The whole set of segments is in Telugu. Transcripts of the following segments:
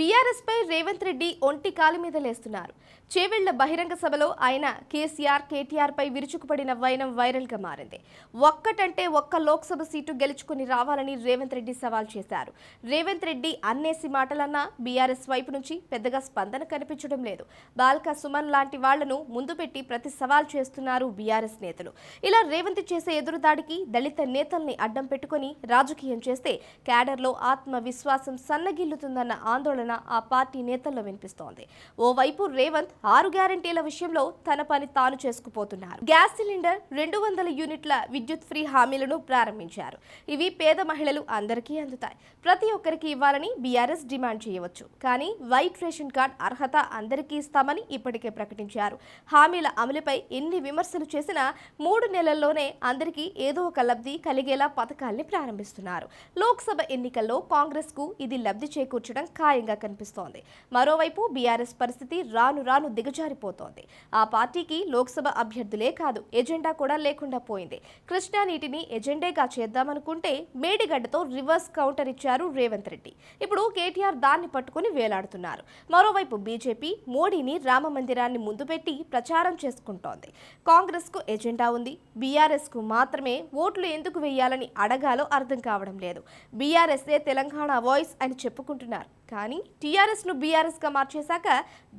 బీఆర్ఎస్ పై రేవంత్ రెడ్డి ఒంటి కాలి మీద లేస్తున్నారు. చేవెళ్ళ బహిరంగ సభలో ఆయన కేసీఆర్ కేటీఆర్ పై విరుచుకుపడిన వైనం వైరల్గా మారింది. ఒక్కటంటే ఒక్క లోక్సభ సీటు గెలుచుకుని రావాలని రేవంత్ రెడ్డి సవాల్ చేశారు. రేవంత్ రెడ్డి అన్నేసి మాటలన్నా బీఆర్ఎస్ వైపు నుంచి పెద్దగా స్పందన కనిపించడం లేదు. బాల్కా సుమన్ లాంటి వాళ్ళను ముందు పెట్టి ప్రతి సవాల్ చేస్తున్నారు బీఆర్ఎస్ నేతలు. ఇలా రేవంత్ చేసే ఎదురుదాడికి దళిత నేతల్ని అడ్డం పెట్టుకుని రాజకీయం చేస్తే క్యాడర్లో ఆత్మవిశ్వాసం సన్నగిల్లుతుందన్న ఆందోళన ఆ పార్టీ నేతల్లో వినిపిస్తోంది. ఓవైపు రేవంత్ ఆరు గ్యారంటీల విషయంలో తన పని తాను చేసుకుపోతున్నారు. గ్యాస్ సిలిండర్ రెండు వందల యూనిట్ల విద్యుత్ ఫ్రీ హామీలను ప్రారంభించారు. ఇవి పేద మహిళలు అందరికీ అందుతాయి. ప్రతి ఒక్కరికి ఇవ్వాలని బీఆర్ఎస్ డిమాండ్ చేయవచ్చు. కానీ వైట్ రేషన్ కార్డ్ అర్హత అందరికీ ఇస్తామని ఇప్పటికే ప్రకటించారు. హామీల అమలుపై ఎన్ని విమర్శలు చేసినా మూడు నెలల్లోనే అందరికీ ఏదో ఒక లబ్ధి కలిగేలా పథకాల్ని ప్రారంభిస్తున్నారు. లోక్సభ ఎన్నికల్లో కాంగ్రెస్కు ఇది లబ్ధి చేకూర్చడం ఖాయంగా కనిపిస్తోంది. మరోవైపు బీఆర్ఎస్ పరిస్థితి రాను రాను దిగజారిపోతోంది. ఆ పార్టీకి లోక్సభ అభ్యర్థులే కాదు ఎజెండా కూడా లేకుండా పోయింది. కృష్ణా నీటిని ఎజెండేగా చేద్దామనుకుంటే మేడిగడ్డతో రివర్స్ కౌంటర్ ఇచ్చారు రేవంత్ రెడ్డి. ఇప్పుడు కేటీఆర్ దాన్ని పట్టుకుని వేలాడుతున్నారు. మరోవైపు బీజేపీ మోడీని రామ మందిరాన్ని ముందు పెట్టి ప్రచారం చేసుకుంటోంది. కాంగ్రెస్కు ఎజెండా ఉంది. బీఆర్ఎస్కు మాత్రమే ఓట్లు ఎందుకు వేయాలని అడగాలో అర్థం కావడం లేదు. బీఆర్ఎస్ఏ తెలంగాణ వాయిస్ అని చెప్పుకుంటున్నారు. కానీ టీఆర్ఎస్ను బీఆర్ఎస్గా మార్చేశాక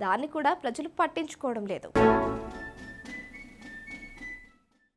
దాన్ని కూడా ప్రజలు పట్టించుకోవడం లేదు.